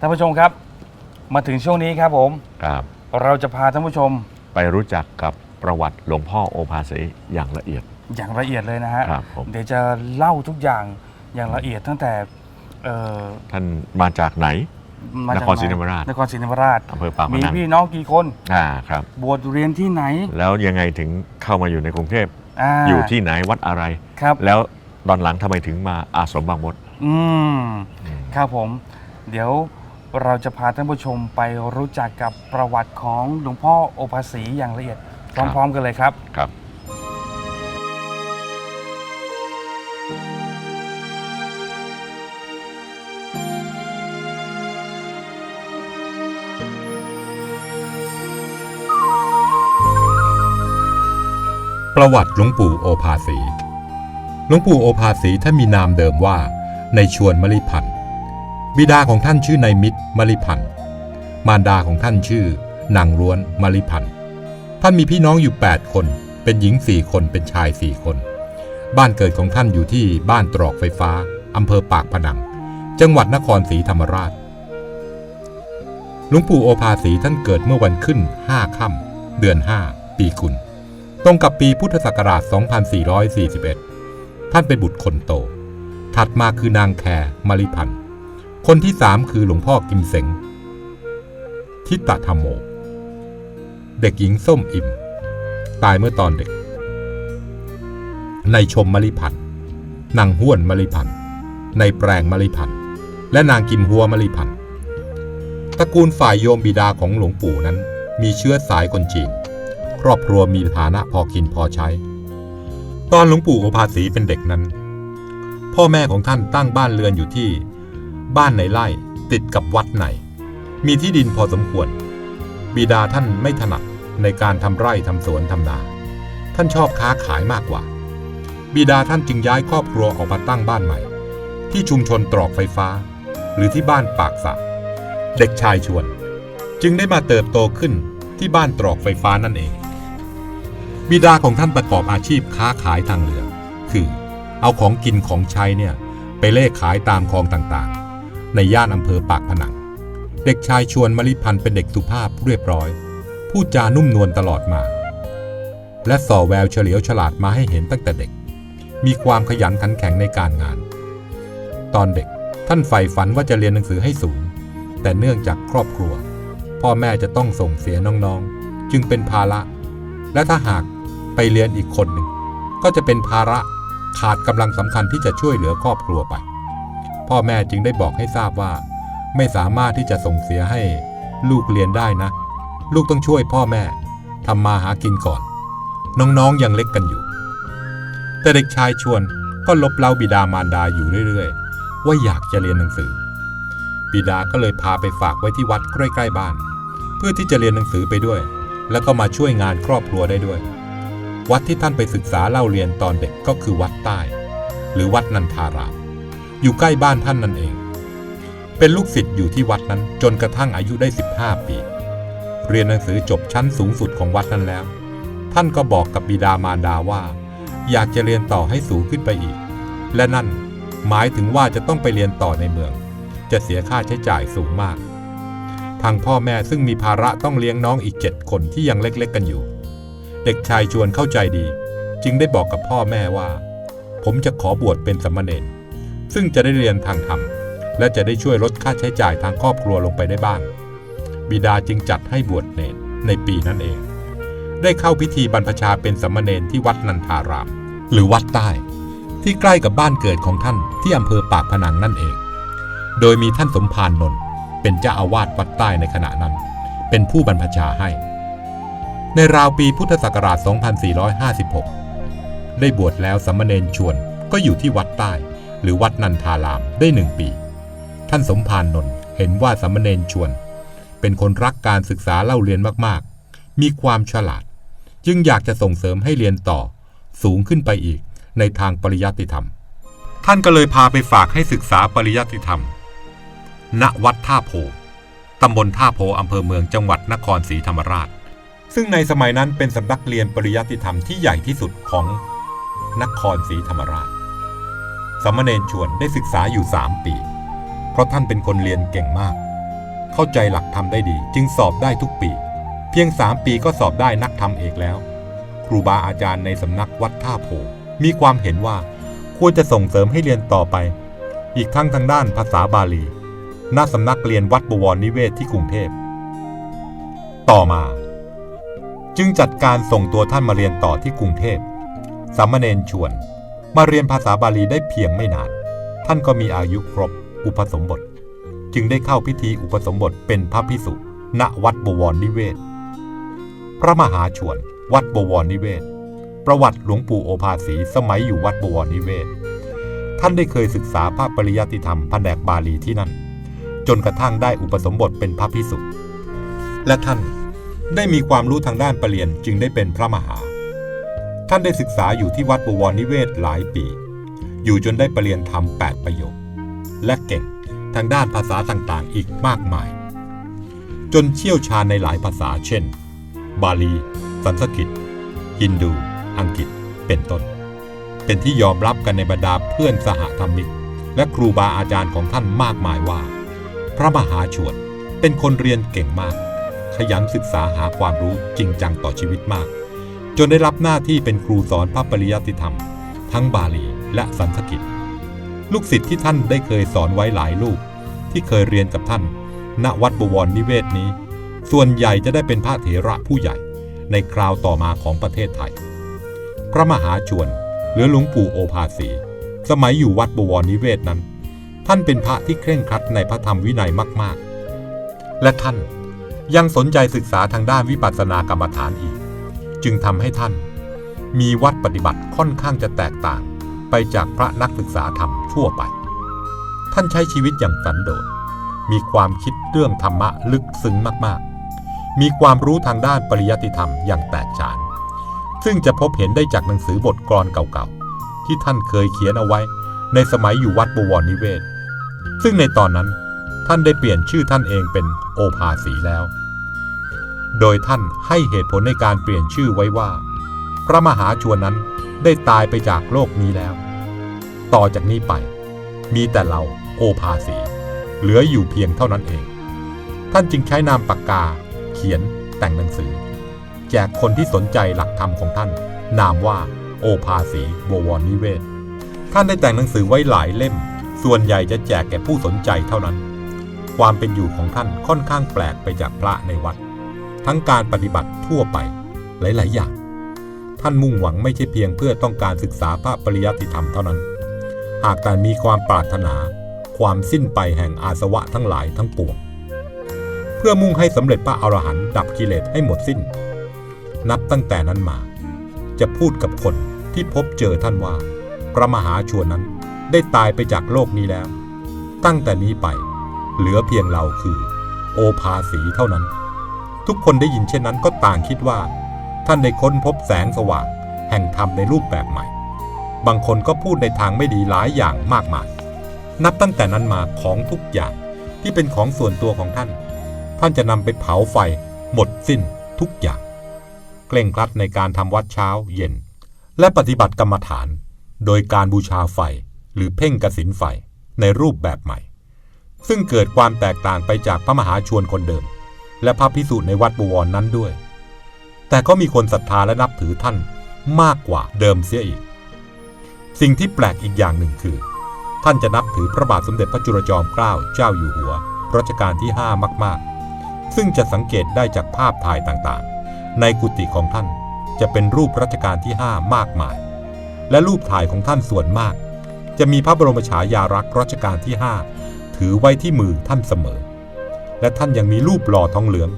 ท่านผู้ชมครับ มาถึงช่วงนี้ครับผม ครับเราจะพาท่านผู้ชมไปรู้จักกับประวัติหลวงพ่อโอภาสีอย่างละเอียด อย่างละเอียดเลยนะฮะครับผม เดี๋ยวจะเล่าทุกอย่างอย่างละเอียดตั้งแต่เอ่อท่านมาจากไหน มาจากนครศรีธรรมราช นครศรีธรรมราช อำเภอปากพมีนังพี่น้องกี่คนอ่าครับ บวชเรียนที่ไหนแล้วยังไงถึงเข้ามาอยู่ในกรุงเทพาอยู่ที่ไหนวัดอะไร ครับ แล้วตอนหลังทำไมถึงมาอาสมบางมดอืมอืมครับผม เดี๋ยว เราจะพาท่านผู้ชมไปรู้จักกับประวัติของหลวงพ่อโอภาสีอย่างละเอียด พร้อมๆกันเลยครับครับ ประวัติหลวงปู่โอภาสี หลวงปู่โอภาสีท่านมีนามเดิมว่าในชวนมลิพันธ์ บิดาของท่านชื่อนายมิตรมลิพันธ์มารดาของท่านชื่อนางล้วนมลิพันธ์ท่านมีพี่น้องอยู่ 8 คน เป็นหญิง4คนเป็นชาย4คน บ้านเกิดของท่านอยู่ที่บ้านตรอกไฟฟ้าอำเภอปากพนัง จังหวัดนครศรีธรรมราชหลวงปู่โอภาสีท่านเกิดเมื่อวันขึ้น5ค่ำเดือน 5 ปีกุลตรงกับปีพุทธศักราช 2441 ท่านเป็นบุตรคนโต ถัดมาคือนางแคร์มาริพันธ์ คนที่สามคือหลวงพ่อกิมเสงทิตตธรรมโม เด็กหญิงส้มอิ่ม ตายเมื่อตอนเด็ก ในชมมริพันธ์นางห้วนมริพันธ์ในแปลงมริพันธ์และนางกิมหัวมริพันธ์ตระกูลฝ่ายโยมบิดาของหลวงปู่นั้น มีเชื้อสายคนจีน ครอบครัวมีฐานะพอกินพอใช้ ตอนหลวงปู่โอภาสีเป็นเด็กนั้น พ่อแม่ของท่านตั้งบ้านเรือนอยู่ที่ บ้านในไร่ติดกับวัดในมีที่ดินพอสมควร บิดาท่านไม่ถนัดในการทำไร่ทำสวนทำนา ท่านชอบค้าขายมากกว่า บิดาท่านจึงย้ายครอบครัวออกมาตั้งบ้านใหม่ ที่ชุมชนตรอกไฟฟ้า หรือที่บ้านปากสระเด็กชายชวน จึงได้มาเติบโตขึ้นที่บ้านตรอกไฟฟ้านั่นเอง บิดาของท่านประกอบอาชีพค้าขายทางเรือ คือ เอาของกินของใช้เนี่ยไปเล่ขายตามคลองต่างๆ ในย่านอำเภอปากพนัง เด็กชายชวนมลิพันธ์เป็นเด็กสุภาพเรียบร้อย พูดจานุ่มนวลตลอดมา และส่อแววเฉลียวฉลาดมาให้เห็นตั้งแต่เด็ก มีความขยันขันแข็งในการงาน ตอนเด็กท่านใฝ่ฝันว่าจะเรียนหนังสือให้สูง แต่เนื่องจากครอบครัว พ่อแม่จะต้องส่งเสียน้องๆ จึงเป็นภาระ และถ้าหากไปเรียนอีกคนหนึ่ง ก็จะเป็นภาระขาดกำลังสำคัญที่จะช่วยเหลือครอบครัวไป พ่อแม่จึงได้บอกให้ทราบว่า ไม่สามารถที่จะส่งเสียให้ลูกเรียนได้นะ ลูกต้องช่วยพ่อแม่ทำมาหากินก่อน น้องๆยังเล็กกันอยู่ แต่เด็กชายชวนก็ลบเล้าบิดามารดาอยู่เรื่อยๆ ว่าอยากจะเรียนหนังสือ บิดาก็เลยพาไปฝากไว้ที่วัดใกล้ๆบ้าน เพื่อที่จะเรียนหนังสือไปด้วย แล้วก็มาช่วยงานครอบครัวได้ด้วย วัดที่ท่านไปศึกษาเล่าเรียนตอนเด็กก็คือวัดใต้ หรือวัดนันทาราม อยู่ใกล้บ้านท่านนั่นเอง เป็นลูกศิษย์อยู่ที่วัดนั้นจนกระทั่งอายุได้ 15 ปี เรียนหนังสือจบชั้นสูงสุดของวัดนั้นแล้ว ท่านก็บอกกับบิดามารดาว่า อยากจะเรียนต่อให้สูงขึ้นไปอีก และนั่นหมายถึงว่าจะต้องไปเรียนต่อในเมือง จะเสียค่าใช้จ่ายสูงมาก ทางพ่อแม่ซึ่งมีภาระต้องเลี้ยงน้องอีกเจ็ดคนที่ยังเล็กๆกันอยู่ เด็กชายชวนเข้าใจดี จึงได้บอกกับพ่อแม่ว่า ผมจะขอบวชเป็นสามเณร ซึ่งจะได้เรียนทางธรรม และจะได้ช่วยลดค่าใช้จ่ายทางครอบครัวลงไปได้บ้าง บิดาจึงจัดให้บวชเนรในปีนั้นเอง ได้เข้าพิธีบรรพชาเป็นสามเณรที่วัดนันทาราม หรือวัดใต้ ที่ใกล้กับบ้านเกิดของท่านที่อำเภอปากพนังนั่นเอง โดยมีท่านสมภารนนท์เป็นเจ้าอาวาสวัดใต้ในขณะนั้น เป็นผู้บรรพชาให้ ในราวปีพุทธศักราช 2456 ได้บวชแล้วสามเณรชวนก็อยู่ที่วัดใต้ หรือวัดนันทารามได้หนึ่งปี ท่านสมภารนนท์เห็นว่าสามเณรชวน เป็นคนรักการศึกษาเล่าเรียนมากๆ มีความฉลาด จึงอยากจะส่งเสริมให้เรียนต่อ สูงขึ้นไปอีกในทางปริยัติธรรม ท่านก็เลยพาไปฝากให้ศึกษาปริยัติธรรม ณ วัดท่าโพ ตำบลท่าโพอำเภอเมืองจังหวัดนครศรีธรรมราช ซึ่งในสมัยนั้นเป็นสำนักเรียนปริยัติธรรมที่ใหญ่ที่สุดของนครศรีธรรมราช สามเณรชวนได้ศึกษาอยู่3ปี เพราะท่านเป็นคนเรียนเก่งมาก เข้าใจหลักธรรมได้ดี จึงสอบได้ทุกปี เพียงสามปีก็สอบได้นักธรรมเอกแล้ว ครูบาอาจารย์ในสำนักวัดท่าโพมีความเห็นว่าควรจะส่งเสริมให้เรียนต่อไป อีกทั้งทางด้านภาษาบาลีณสำนักเรียนวัดบวรนิเวศที่กรุงเทพ ต่อมา จึงจัดการส่งตัวท่านมาเรียนต่อที่กรุงเทพสามเณรชวน มาเรียนภาษาบาลีได้เพียงไม่นาน ท่านก็มีอายุครบอุปสมบท จึงได้เข้าพิธีอุปสมบทเป็นพระพิสุณวัดบวรนิเวศ พระมหาชวน วัดบวรนิเวศ ประวัติหลวงปู่โอภาสีสมัยอยู่วัดบวรนิเวศ ท่านได้เคยศึกษาพระปริยัติธรรมแผนกบาลีที่นั่น จนกระทั่งได้อุปสมบทเป็นพระพิสุและท่านได้มีความรู้ทางด้านปรริญญจึงได้เป็นพระมหา ท่านได้ศึกษาอยู่ที่วัดบวรนิเวศหลายปี อยู่จนได้ปรริญญาธรรม 8 ประโยค และเก่งทางด้านภาษาต่างๆ อีกมากมาย จนเชี่ยวชาญในหลายภาษาเช่น บาลี สันสกฤตฮินดู อังกฤษ เป็นต้น เป็นที่ยอมรับกันในบรรดาเพื่อนสหธรรมิก และครูบาอาจารย์ของท่านมากมายว่า พระมหาชวนเป็นคนเรียนเก่งมาก ขยันศึกษาหาความรู้จริงจังต่อชีวิตมาก จนได้รับหน้าที่เป็นครูสอนพระปริยัติธรรม ทั้งบาลีและสันสกฤตลูกศิษย์ที่ท่านได้เคยสอนไว้หลายลูก ที่เคยเรียนกับท่าน ณวัดบวรนิเวศนี้ ส่วนใหญ่จะได้เป็นพระเถระผู้ใหญ่ในคราวต่อมาของประเทศไทย พระมหาชวนหรือหลวงปู่โอภาสี สมัยอยู่วัดบวรนิเวศนั้น ท่านเป็นพระที่เคร่งครัดในพระธรรมวินัยมาก ๆ และท่านยังสนใจศึกษาทางด้านวิปัสสนากรรมฐานอีก จึงทำให้ท่าน มีวัดปฏิบัติค่อนข้างจะแตกต่างไปจากพระนักศึกษาธรรมทั่วไป ท่านใช้ชีวิตอย่างสันโดษ มีความคิดเรื่องธรรมะลึกซึ้งมากๆ มีความรู้ทางด้านปริยัติธรรมอย่างแตกฉาน ซึ่งจะพบเห็นได้จากหนังสือบทกลอนเก่าๆ ที่ท่านเคยเขียนเอาไว้ ในสมัยอยู่วัดบวรนิเวศ ซึ่งในตอนนั้นท่านได้เปลี่ยนชื่อท่านเองเป็นโอภาสีแล้ว โดยท่านให้เหตุผลในการเปลี่ยนชื่อไว้ว่า พระมหาชวนนั้นได้ตายไปจากโลกนี้แล้ว ต่อจากนี้ไป มีแต่เราโอภาสี เหลืออยู่เพียงเท่านั้นเอง ท่านจึงใช้นามปากกา เขียนแต่งหนังสือ แจกคนที่สนใจหลักธรรมของท่าน นามว่า โอภาสีบวรนิเวศ ท่านได้แต่งหนังสือไว้หลายเล่ม ส่วนใหญ่จะแจกแก่ผู้สนใจเท่านั้น ความเป็นอยู่ของท่านค่อนข้างแปลกไปจากพระในวัด ทั้งการปฏิบัติทั่วไปหลาย ๆ อย่าง ท่านมุ่งหวังไม่ใช่เพียงเพื่อต้องการศึกษาพระปริยัติธรรมเท่านั้น หากแต่มีความปรารถนา ความสิ้นไปแห่งอาสวะทั้งหลายทั้งปวง เพื่อมุ่งให้สำเร็จพระอรหันต์ดับกิเลสให้หมดสิ้น นับตั้งแต่นั้นมา จะพูดกับคนที่พบเจอท่านว่า พระมหาชวนนั้นได้ตายไปจากโลกนี้แล้ว ตั้งแต่นี้ไป เหลือเพียงเราคือ โอภาสีเท่านั้น ทุกคนได้ยินเช่นนั้นก็ต่างคิดว่า ท่านได้ค้นพบแสงสว่าง แห่งธรรมในรูปแบบใหม่ บางคนก็พูดในทางไม่ดีหลายอย่างมากมาย นับตั้งแต่นั้นมาของทุกอย่างที่เป็นของส่วนตัวของท่าน ท่านจะนำไปเผาไฟ หมดสิ้นทุกอย่างเคร่งครัดในการทำวัดเช้าเย็น และปฏิบัติกรรมฐาน โดยการบูชาไฟหรือเพ่งกสินไฟในรูปแบบใหม่ ซึ่งเกิดความแตกต่างไปจากพระมหาชวนคนเดิม และพระพิสุในวัดบวรนั้นด้วย แต่ก็มีคนศรัทธาและนับถือท่านมากกว่าเดิมเสียอีก สิ่งที่แปลกอีกอย่างหนึ่งคือ ท่านจะนับถือพระบาทสมเด็จพระจุลจอมเกล้าเจ้าอยู่หัวรัชกาลที่ 5 มาก ๆ ซึ่งจะสังเกตได้จากภาพถ่ายต่างๆ ในกุฏิของท่านจะเป็นรูปรัชกาลที่ 5 มากมาย และรูปถ่ายของท่านส่วนมาก จะมีพระบรมฉายาลักษณ์รัชกาลที่ 5 ถือไว้ที่มือท่านเสมอ และท่านยังมีรูปหล่อทองเหลือง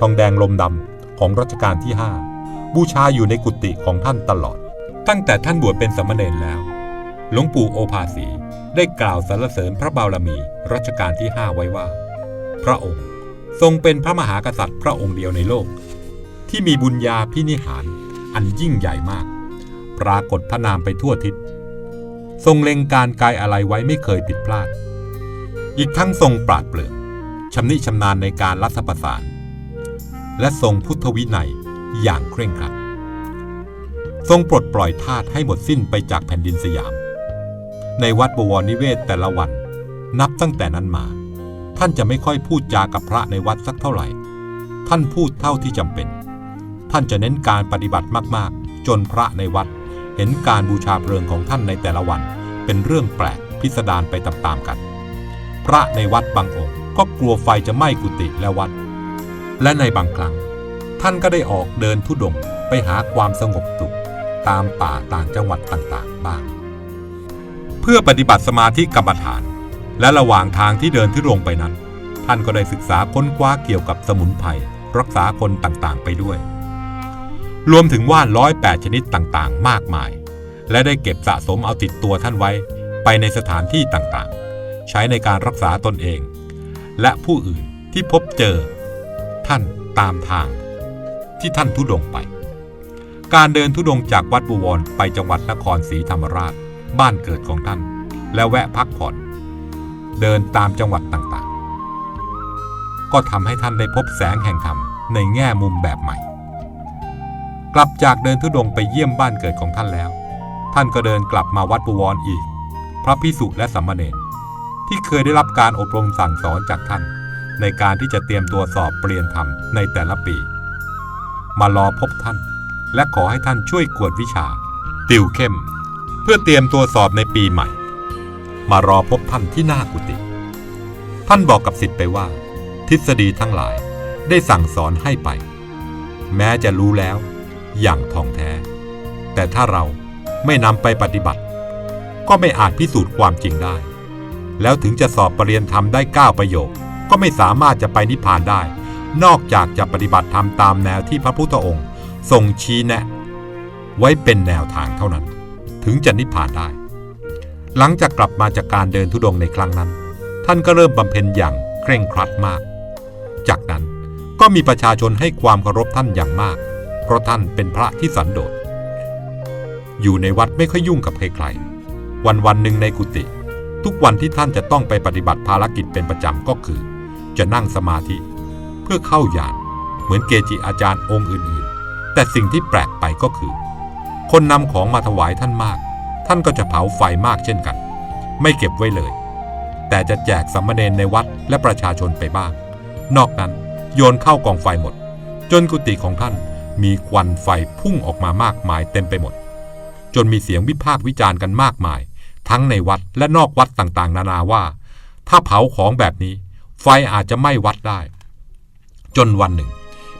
ทองแดงลมดำของรัชกาลที่ 5 บูชาอยู่ในกุฏิของท่านตลอด ตั้งแต่ท่านบวชเป็นสามเณรแล้ว หลวงปู่โอภาสีได้กล่าวสรรเสริญพระบารมีรัชกาลที่ 5 ไว้ว่า พระองค์ทรงเป็นพระมหากษัตริย์พระองค์เดียวในโลก ที่มีบุญญาพินิหารอันยิ่งใหญ่มาก ปรากฏพระนามไปทั่วทิศ ทรงเล็งการกายอะไรไว้ไม่เคยผิดพลาด อีกทั้งทรงปราดเปรื่อง ชำนิชำนาญในการรัฐประสาน และทรงพุทธวินัยอย่างเคร่งครัด ทรงปลดปล่อยทาสให้หมดสิ้นไปจากแผ่นดินสยาม ในวัดบวรนิเวศแต่ละวัน นับตั้งแต่นั้นมา ท่านจะไม่ค่อยพูดจากับพระในวัดสักเท่าไหร่ ท่านพูดเท่าที่จำเป็น ท่านจะเน้นการปฏิบัติมากๆ จนพระในวัด เห็นการบูชาเพลิงของท่านในแต่ละวัน เป็นเรื่องแปลกพิสดารไปตามๆกัน พระในวัดบางองค์ ก็กลัวไฟจะไหม้กุฏิและวัด และในบางครั้ง ท่านก็ได้ออกเดินทุดงค์ไปหาความสงบสุขตามป่าต่างจังหวัดต่างๆ บ้าง เพื่อปฏิบัติสมาธิกรรมฐาน และระหว่างทางที่เดินทุดงไปนั้น ท่านก็ได้ศึกษาค้นคว้าเกี่ยวกับสมุนไพรรักษาคนต่างๆ ไปด้วย รวมถึงว่านร้อยแปดชนิดต่างๆ มากมาย และได้เก็บสะสมเอาติดตัวท่านไว้ไปในสถานที่ต่างๆ ใช้ในการรักษาตนเอง และผู้อื่นที่พบเจอ ท่านตามทางที่ท่านทุดงไป การเดินทุดงจากวัดบวรไปจังหวัดนครศรีธรรมราช บ้านเกิดของท่าน และแวะพักผ่อน เดินตามจังหวัดต่างๆ ก็ทำให้ท่านได้พบแสงแห่งธรรมในแง่มุมแบบใหม่ กลับจากเดินทุดงไปเยี่ยมบ้านเกิดของท่านแล้ว ท่านก็เดินกลับมาวัดบวรอีก พระพิสุและสัมมาเนร ที่เคยได้รับการอบรมสั่งสอนจากท่าน ในการที่จะเตรียมตัวสอบเปลี่ยนธรรมในแต่ละปี มารอพบท่าน และขอให้ท่านช่วยกวดวิชา ติวเข้ม เพื่อเตรียมตัวสอบในปีใหม่ มารอพบท่านที่หน้ากุฏิท่านบอกกับสิทธิ์ไปว่า ทฤษฎีทั้งหลายได้สั่งสอนให้ไป แม้จะรู้แล้ว อย่างท่องแท้ แต่ถ้าเราไม่นำไปปฏิบัติ ก็ไม่อาจพิสูจน์ความจริงได้ แล้วถึงจะสอบปรริญญาธรรมได้ 9 ประโยค ก็ไม่สามารถจะไปนิพพานได้ นอกจากจะปฏิบัติธรรมตามแนวที่พระพุทธองค์ ทรงชี้แนะ ไว้เป็นแนวทางเท่านั้น ถึงจะนิพพานได้ หลังจากกลับมาจากการเดินทุดงค์ในครั้งนั้น ท่านก็เริ่มบำเพ็ญอย่างเคร่งครัดมาก จากนั้นก็มีประชาชนให้ความเคารพท่านอย่างมาก เพราะท่านเป็นพระที่สันโดษอยู่ในวัดไม่ค่อยยุ่งกับใครๆวันวันๆหนึ่งในกุฏิ ทุกวันที่ท่านจะต้องไปปฏิบัติภารกิจเป็นประจำก็คือ จะนั่งสมาธิ เพื่อเข้าญาณเหมือนเกจิอาจารย์องค์อื่นๆ แต่สิ่งที่แปลกไปก็คือ คนนำของมาถวายท่านมาก ท่านก็จะเผาไฟมากเช่นกัน ไม่เก็บไว้เลย แต่จะแจกสามเณรในวัดและประชาชนไปบ้าง นอกนั้นโยนเข้ากองไฟหมด จนกุฏิของท่านมีควันไฟพุ่งออกมามากมายเต็มไปหมด จนมีเสียงวิพากษ์วิจารณ์กันมากมาย ทั้งในวัดและนอกวัดต่างๆ นานาว่า ถ้าเผาของแบบนี้ ไฟอาจจะไหม้วัดได้ จนวันหนึ่ง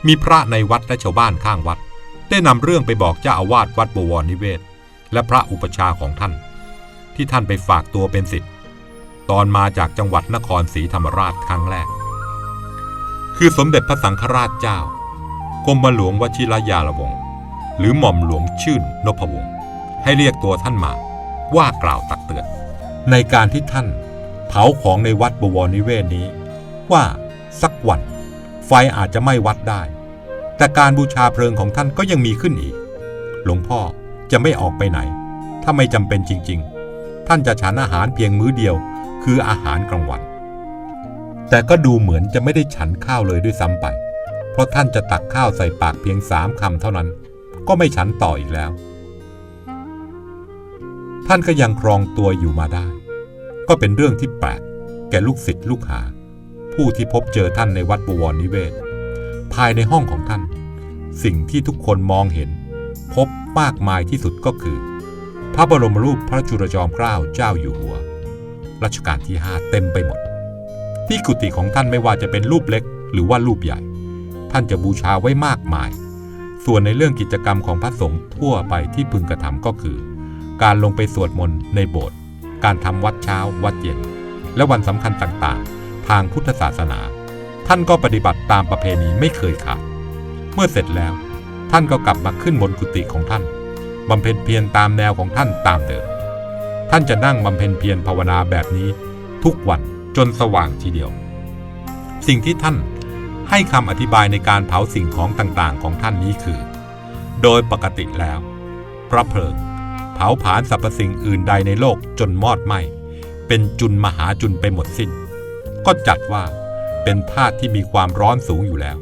มีพระในวัดและชาวบ้านข้างวัด ได้นำเรื่องไปบอกเจ้าอาวาสวัดบวรนิเวศ และพระอุปชาของท่าน ที่ท่านไปฝากตัวเป็นศิษย์ตอนมาจากจังหวัดนครศรีธรรมราชครั้งแรก คือสมเด็จพระสังฆราชเจ้ากรมหลวงวชิรยาลวงหรือหม่อมหลวงชื่นนพวงศ์ให้เรียกตัวท่านมา ว่ากล่าวตักเตือน ในการที่ท่าน เผาของในวัดบวรนิเวศนี้ ว่าสักวัน ไฟอาจจะไหม้วัดได้ แต่การบูชาเพลิงของท่านก็ยังมีขึ้นอีก หลวงพ่อจะไม่ออกไปไหน ถ้าไม่จำเป็นจริง ๆ ท่านจะฉันอาหารเพียงมื้อเดียว คืออาหารกลางวัน แต่ก็ดูเหมือนจะไม่ได้ฉันข้าวเลยด้วยซ้ำไป เพราะท่านจะตักข้าวใส่ปากเพียงสามคำเท่านั้น ก็ไม่ฉันต่ออีกแล้ว ท่านก็ยังครองตัวอยู่มาได้ ก็เป็นเรื่องที่แปลกแก่ลูกศิษย์ลูกหา ผู้ที่พบเจอท่านในวัดบวรนิเวศ ภายในห้องของท่าน สิ่งที่ทุกคนมองเห็น พบมากมายที่สุดก็คือ พระบรมรูปพระจุลจอมเกล้าเจ้าอยู่หัวรัชกาลที่ห้าเต็มไปหมด ที่กุฏิของท่านไม่ว่าจะเป็นรูปเล็กหรือว่ารูปใหญ่ ท่านจะบูชาไว้มากมาย ส่วนในเรื่องกิจกรรมของพระสงฆ์ทั่วไปที่พึงกระทำก็คือ การลงไปสวดมนต์ในโบสถ์ การทำวัดเช้า วัดเย็น และวันสำคัญต่างๆ ทางพุทธศาสนา ท่านก็ปฏิบัติตามประเพณีไม่เคยขาด เมื่อเสร็จแล้ว ท่านก็กลับมาขึ้นบนกุฏิของท่านบำเพ็ญเพียรตามแนวของท่านตามเดิม ท่านจะนั่งบำเพ็ญเพียรภาวนาแบบนี้ ทุกวันจนสว่างทีเดียว สิ่งที่ท่านให้คำอธิบายในการเผาสิ่งของต่างๆ ของท่านนี้คือ โดยปกติแล้ว พระเพลิง เผาผลาญสรรพสิ่งอื่นใดในโลกจนมอดไหม้เป็นจุนมหาจุนไปหมดสิ้น ก็จัดว่าเป็นธาตุที่มีความร้อนสูงอยู่แล้ว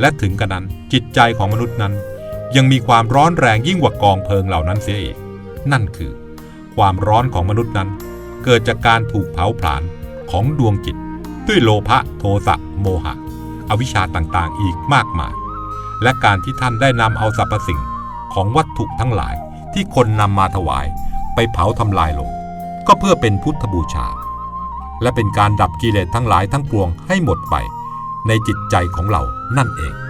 และถึงกระนั้นจิตใจของมนุษย์นั้น ยังมีความร้อนแรงยิ่งกว่ากองเพลิงเหล่านั้นเสียอีก นั่นคือ ความร้อนของมนุษย์นั้น เกิดจากการถูกเผาผลาญของดวงจิต ด้วยโลภะโทสะโมหะ อวิชชาต่างๆ อีกมากมาย และการที่ท่านได้นำเอาสรรพสิ่งของวัตถุทั้งหลาย ที่คนนำมาถวายไปเผาทำลายลง ก็เพื่อเป็นพุทธบูชา และเป็นการดับกิเลสทั้งหลายทั้งปวงให้หมดไป ในจิตใจของเรานั่นเอง